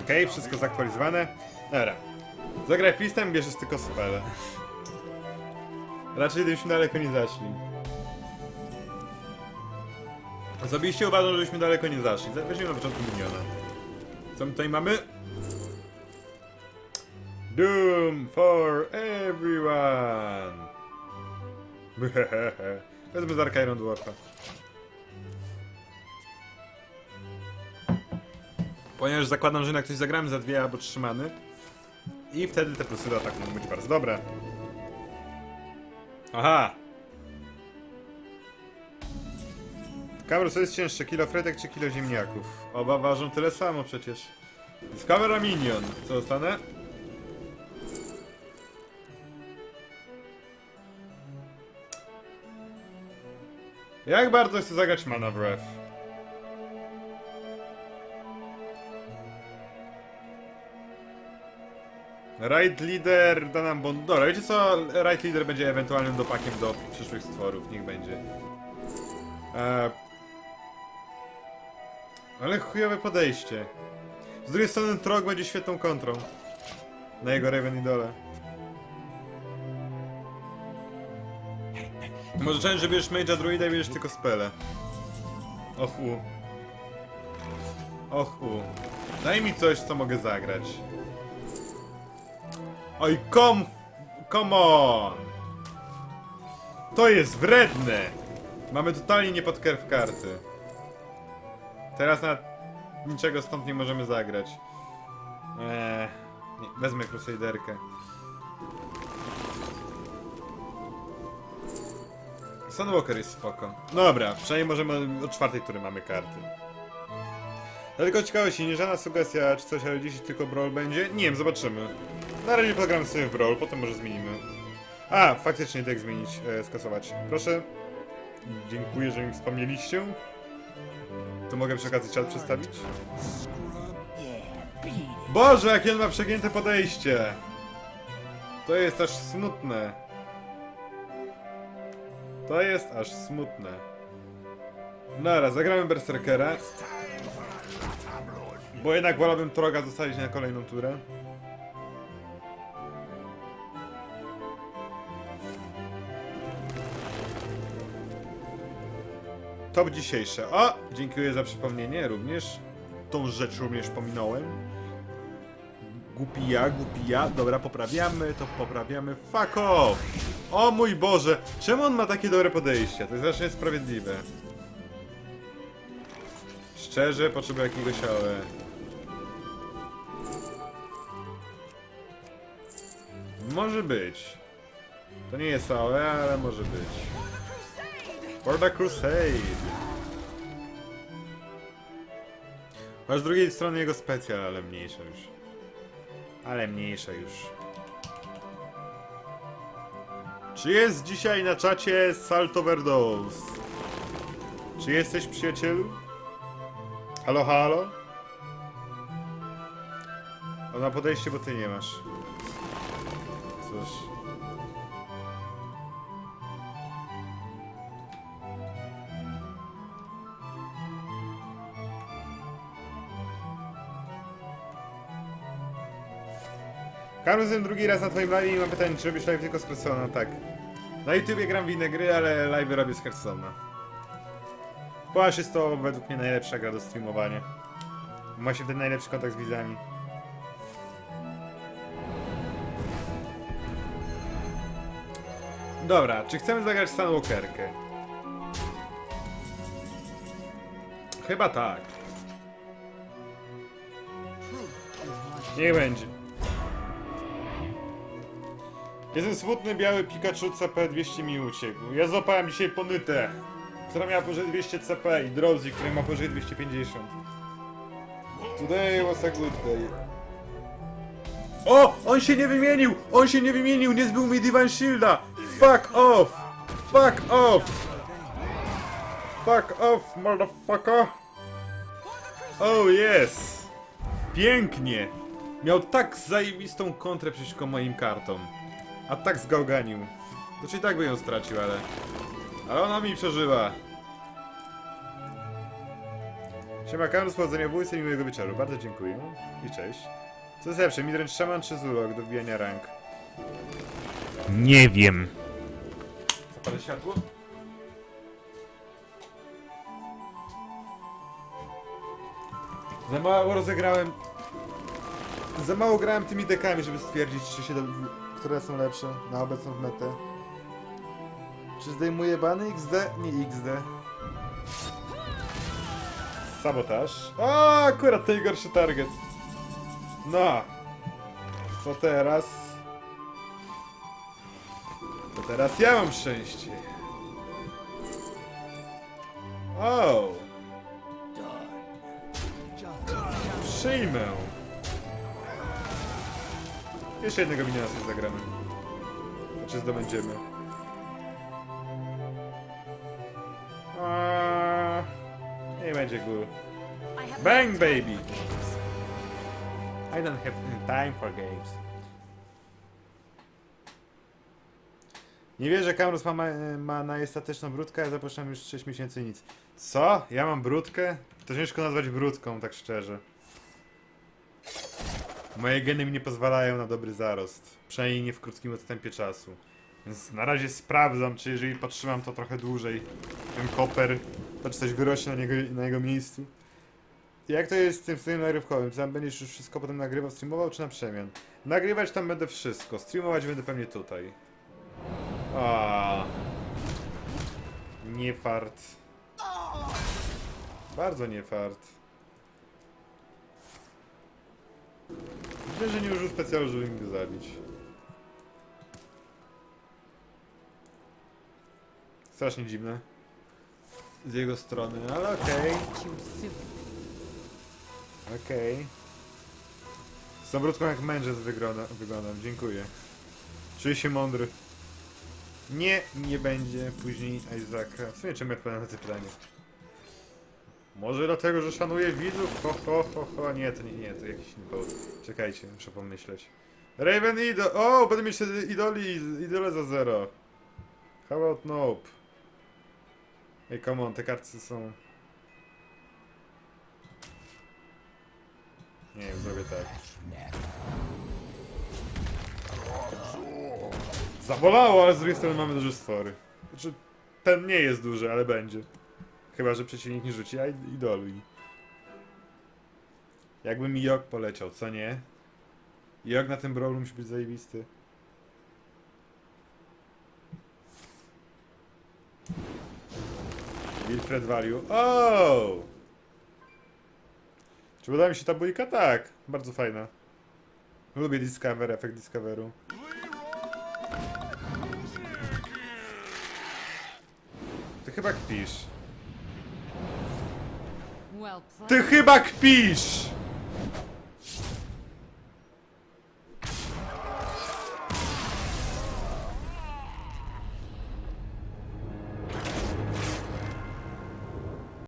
Okej, wszystko zaktualizowane. Dobra. Zagraj pistem, bierzesz tylko spele. Raczej gdybyśmy daleko nie zaszli. Osobiście uważam, żebyśmy daleko nie zaszli. Weźmiemy na początku miniona. Co my tutaj mamy? Doom for everyone! Wezmę z Arca Iron Dwarfa. Ponieważ zakładam, że na ktoś zagramy za dwie albo trzy many. I wtedy te plusy do ataku mogą być bardzo dobre. Aha! Kamero, co jest cięższe? Kilo fretek czy kilo ziemniaków? Oba ważą tyle samo przecież. Discover minion. Co dostanę? Jak bardzo chcę zagrać Mana Breath? Raid Leader da nam bon... Dobra, wiecie co? Raid Leader będzie ewentualnym dopakiem do przyszłych stworów, niech będzie. Eee... Ale chujowe podejście. Z drugiej strony Trog będzie świetną kontrą. Na jego Raven Idole. Może część, że bierzesz Mage'a Druida i bierzesz tylko spele. Och u. Och u. Daj mi coś, co mogę zagrać. Oj, kom... Come on! To jest wredne! Mamy totalnie nie pod kerw karty. Teraz na niczego stąd nie możemy zagrać. Eee, wezmę Crusaderkę. Sunwalker jest spoko. Dobra, przynajmniej możemy od czwartej tury mamy karty. Dlatego ciekawe nie żadna sugestia czy coś, ale dziś tylko brawl będzie? Nie wiem, zobaczymy. Na razie pogramy sobie w brawl, potem może zmienimy. A, faktycznie tak zmienić, e, skasować. Proszę. Dziękuję, że mi wspomnieliście. To mogę przy okazji czat? Boże, jakie on ma przegięte podejście! To jest aż smutne. To jest aż smutne. Nara, zagramy Berserkera. Bo jednak wolałbym Troga zostawić na kolejną turę. Top dzisiejsze. O! Dziękuję za przypomnienie również. Tą rzecz również pominąłem. Głupi ja. Dobra, poprawiamy, to poprawiamy. Fuck off! O mój Boże! Czemu on ma takie dobre podejście? To jest strasznie niesprawiedliwe. Szczerze, potrzebuję jakiegoś AOE. Może być. To nie jest AOE, ale może być. For the Crusade! A z drugiej strony jego specjal, ale mniejsza już. Ale mniejsza już. Czy jest dzisiaj na czacie Salto Verdos? Czy jesteś przyjacielu? Halo, halo? On ma podejście, bo ty nie masz. Cóż. Karol, jestem drugi raz na twoim live i mam pytanie, czy robisz live tylko z Hearthstone'a? Tak. Na YouTubie gram w inne gry, ale live robię z Hearthstone'a. Ponieważ jest to według mnie najlepsza gra do streamowania. Ma się ten najlepszy kontakt z widzami. Dobra, czy chcemy zagrać Sunwalkerkę? Chyba tak. Niech będzie. Jestem smutny, biały Pikachu CP 200 mi uciekł. Ja złapałem dzisiaj ponytę, która miała powyżej 200 CP i Drowsy, który ma powyżej 250. Today was a good day. O! On się nie wymienił! On się nie wymienił! Nie zbył mi Divine Shielda! Fuck off! Fuck off! Fuck off, motherfucker! Oh yes! Pięknie! Miał tak zajebistą kontrę przeciwko moim kartom. A tak zgałganił. Znaczy i tak by ją stracił, ale... Ale ona mi przeżyła. Siema Karol, powodzenia w wójce i miłego wieczoru. Bardzo dziękuję. I cześć. Co jest lepsze, midrange szaman czy zulok do wbijania rank? Nie wiem. Zapalę światło? Za mało rozegrałem... Za mało grałem tymi dekami, żeby stwierdzić, czy się... które są lepsze na obecną metę. Czy zdejmuję bany XD? Nie XD. Sabotaż. O, akurat najgorszy target. No. Co teraz? To teraz ja mam szczęście. O! Przyjmę. Jeszcze jednego miniona sobie zagramy. Znaczy zdobędziemy. A, nie będzie gól. Bang baby! I don't have time for games. Nie wierzę, że Kamrus ma, ma najestatyczną brudkę, ja już 6 miesięcy nic. Co? Ja mam brudkę? To ciężko nazwać brudką, tak szczerze. Moje geny mi nie pozwalają na dobry zarost. Przynajmniej nie w krótkim odstępie czasu. Więc na razie sprawdzam, czy jeżeli potrzymam to trochę dłużej, ten koper, to czy coś wyrośnie na, niego, na jego miejscu. Jak to jest z tym streamem nagrywkowym? Czy tam będziesz już wszystko potem nagrywał, streamował, czy na przemian? Nagrywać tam będę wszystko, streamować będę pewnie tutaj. A. Nie fart. Bardzo nie fart. Myślę, że nie użył specjalu, żeby go zabić. Strasznie dziwne. Z jego strony, ale okej. Okej. Z tą brudką jak mędrzec wygląda, wyglądam, dziękuję. Czuję się mądry. Nie, nie będzie później Isaaca. W sumie czemu ja na to pytanie? Może dlatego, że szanuję widzów? Ho, ho, ho, ho. Nie, to nie, nie, to jakiś powód. Czekajcie, muszę pomyśleć. Raven Idol. O, będę mieć idoli, idole za zero. How about nope? Ej, come on, te karty są... Nie zrobię tak. Zabolało, ale z drugiej strony mamy duże stwory. Znaczy, ten nie jest duży, ale będzie. Chyba, że przeciwnik nie rzuci, a id- idolu. i- Jakby mi Jok poleciał, co nie? Jok na tym brawlu musi być zajebisty. Wilfred Value. O! Czy uda mi się ta bójka? Tak. Bardzo fajna. Lubię Discover, efekt Discoveru. Ty chyba kpisz. Ty chyba kpisz!